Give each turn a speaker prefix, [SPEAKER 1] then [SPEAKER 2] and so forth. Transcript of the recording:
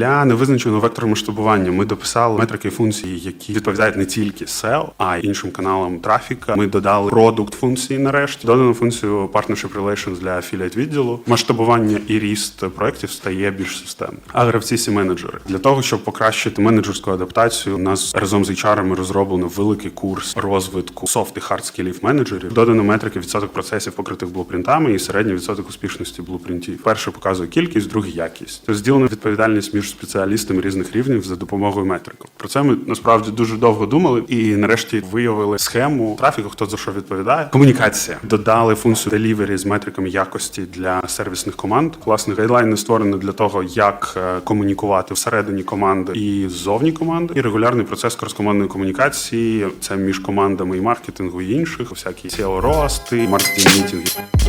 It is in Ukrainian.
[SPEAKER 1] Для невизначеного вектору масштабування ми дописали метрики функції, які відповідають не тільки SEO, а й іншим каналам трафіка. Ми додали продукт функції нарешті, додано функцію Partnership Relations для афіліат відділу. Масштабування і ріст проєктів стає більш системним. А гравці менеджери для того, щоб покращити менеджерську адаптацію, у нас разом з HR розроблено великий курс розвитку софт і хард скілів менеджерів. Додано метрики відсоток процесів покритих блупринтами і середній відсоток успішності блупринтів. Перше показує кількість, другий якість. Розділено відповідальність між спеціалістами різних рівнів за допомогою метрик. Про це ми насправді дуже довго думали і нарешті виявили схему трафіку, хто за що відповідає. Комунікація додали функцію delivery з метриками якості для сервісних команд. Власне, гайдлайни створені для того, як е, комунікувати всередині команди і ззовні команди. І регулярний процес крос-командної комунікації це між командами і маркетингу і інших, всякі SEO рости, маркетинг мітінги.